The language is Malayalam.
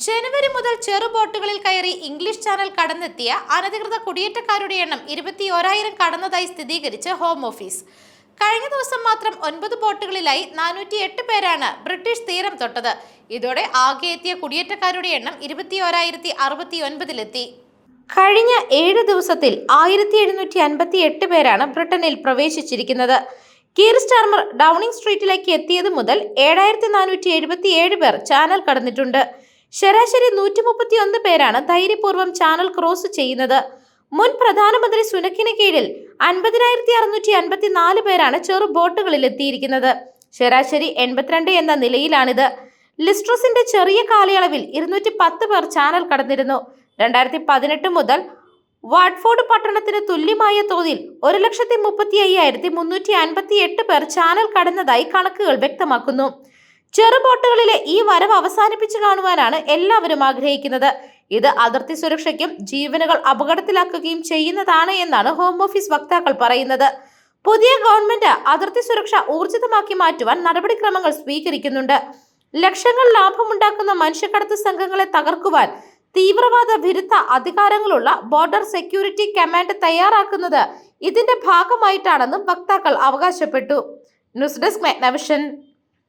ജനുവരി മുതൽ ചെറു ബോട്ടുകളിൽ കയറി ഇംഗ്ലീഷ് ചാനൽ കടന്നെത്തിയ അനധികൃത കുടിയേറ്റക്കാരുടെ എണ്ണം ഇരുപത്തി ഓരായിരം കടന്നതായി സ്ഥിരീകരിച്ച് ഹോം ഓഫീസ് കഴിഞ്ഞ ദിവസം മാത്രം ഒൻപത് ബോട്ടുകളിലായി നാനൂറ്റി എട്ട് പേരാണ് ബ്രിട്ടീഷ് തീരം തൊട്ടത്. ഇതോടെ ആകെ എത്തിയ കുടിയേറ്റക്കാരുടെ എണ്ണം ഇരുപത്തി ഓരായിരത്തി അറുപത്തി ഒൻപതിലെത്തി കഴിഞ്ഞ ഏഴ് ദിവസത്തിൽ ആയിരത്തി എഴുന്നൂറ്റി അൻപത്തി എട്ട് പേരാണ് ബ്രിട്ടനിൽ പ്രവേശിച്ചിരിക്കുന്നത്. കീർ സ്റ്റാർമർ ഡൗണിംഗ് സ്ട്രീറ്റിലേക്ക് എത്തിയത് മുതൽ ഏഴായിരത്തി നാനൂറ്റി എഴുപത്തി ഏഴ് പേർ ചാനൽ കടന്നിട്ടുണ്ട്. ശരാശരി നൂറ്റി മുപ്പത്തി ഒന്ന് പേരാണ് ധൈര്യപൂർവം ചാനൽ ക്രോസ് ചെയ്യുന്നത്. മുൻ പ്രധാനമന്ത്രി സുനക്കിന് കീഴിൽ അൻപതിനായിരത്തി അറുന്നൂറ്റി അൻപത്തി നാല് പേരാണ് ചെറു ബോട്ടുകളിൽ എത്തിയിരിക്കുന്നത്. ശരാശരി എൺപത്തിരണ്ട് എന്ന നിലയിലാണിത്. ലിസ്ട്രസിന്റെ ചെറിയ കാലയളവിൽ ഇരുന്നൂറ്റി പത്ത് പേർ ചാനൽ കടന്നിരുന്നു. രണ്ടായിരത്തി പതിനെട്ട് മുതൽ വാട്ട്ഫോർഡ് പട്ടണത്തിന് തുല്യമായ തോതിൽ ഒരു ലക്ഷത്തി മുപ്പത്തി അയ്യായിരത്തി മുന്നൂറ്റി അൻപത്തി എട്ട് പേർ ചാനൽ കടന്നതായി കണക്കുകൾ വ്യക്തമാക്കുന്നു. ചെറുബോട്ടുകളിലെ ഈ വരവ് അവസാനിപ്പിച്ചു കാണുവാനാണ് എല്ലാവരും ആഗ്രഹിക്കുന്നത്. ഇത് അതിർത്തി സുരക്ഷയ്ക്കും ജീവനുകൾ അപകടത്തിലാക്കുകയും ചെയ്യുന്നതാണ് എന്നാണ് ഹോം ഓഫീസ് വക്താക്കൾ പറയുന്നത്. പുതിയ ഗവൺമെന്റ് അതിർത്തി സുരക്ഷ ഊർജിതമാക്കി മാറ്റുവാൻ നടപടിക്രമങ്ങൾ സ്വീകരിക്കുന്നുണ്ട്. ലക്ഷങ്ങൾ ലാഭമുണ്ടാക്കുന്ന മനുഷ്യക്കടത്ത് സംഘങ്ങളെ തകർക്കുവാൻ തീവ്രവാദ വിരുദ്ധ അധികാരങ്ങളുള്ള ബോർഡർ സെക്യൂരിറ്റി കമാൻഡ് തയ്യാറാക്കുന്നത് ഇതിന്റെ ഭാഗമായിട്ടാണെന്നും വക്താക്കൾ അവകാശപ്പെട്ടു. News desk മെഗ്നവിഷൻ.